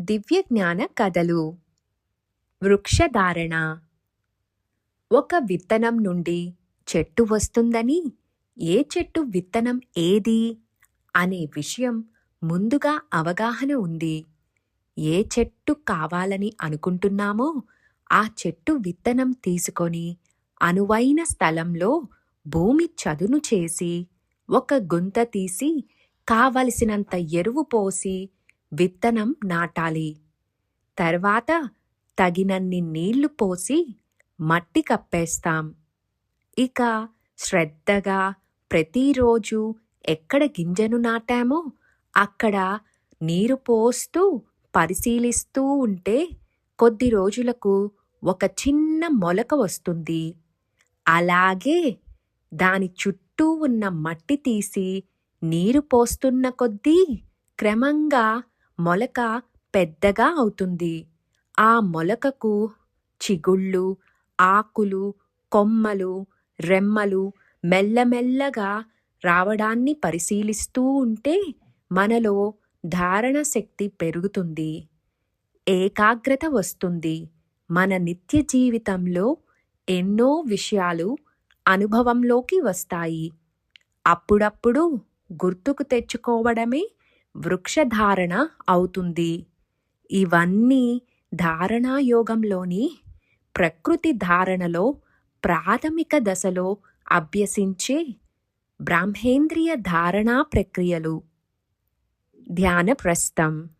దివ్యజ్ఞాన కథలు. వృక్షధారణ. ఒక విత్తనం నుండి చెట్టు వస్తుందని ఏ చెట్టు విత్తనం ఏది అనే విషయం ముందుగా అవగాహన ఉంది. ఏ చెట్టు కావాలని అనుకుంటున్నామో ఆ చెట్టు విత్తనం తీసుకొని అనువైన స్థలంలో భూమి చదును చేసి ఒక గుంత తీసి కావలసినంత ఎరువు పోసి విత్తనం నాటాలి. తర్వాత తగినన్ని నీళ్ళు పోసి మట్టి కప్పేస్తాం. ఇక శ్రద్ధగా ప్రతిరోజు ఎక్కడ గింజను నాటామో అక్కడ నీరు పోస్తూ పరిశీలిస్తూ ఉంటే కొద్ది రోజులకు ఒక చిన్న మొలక వస్తుంది. అలాగే దాని చుట్టూ ఉన్న మట్టి తీసి నీరు పోస్తున్న కొద్దీ క్రమంగా మొలక పెద్దగా అవుతుంది. ఆ మొలకకు చిగుళ్ళు ఆకులు కొమ్మలు రెమ్మలు మెల్లమెల్లగా రావడాన్ని పరిశీలిస్తూ ఉంటే మనలో ధారణ శక్తి పెరుగుతుంది. ఏకాగ్రత వస్తుంది. మన నిత్య జీవితంలో ఎన్నో విషయాలు అనుభవంలోకి వస్తాయి. అప్పుడప్పుడు గుర్తుకు తెచ్చుకోవడమే వృక్షధారణ అవుతుంది. ఇవన్నీ ధారణాయోగంలోని ప్రకృతి ధారణలో ప్రాథమిక దశలో అభ్యసించే బ్రాహ్మేంద్రియ ధారణా ప్రక్రియలు. ధ్యాన ప్రస్థం.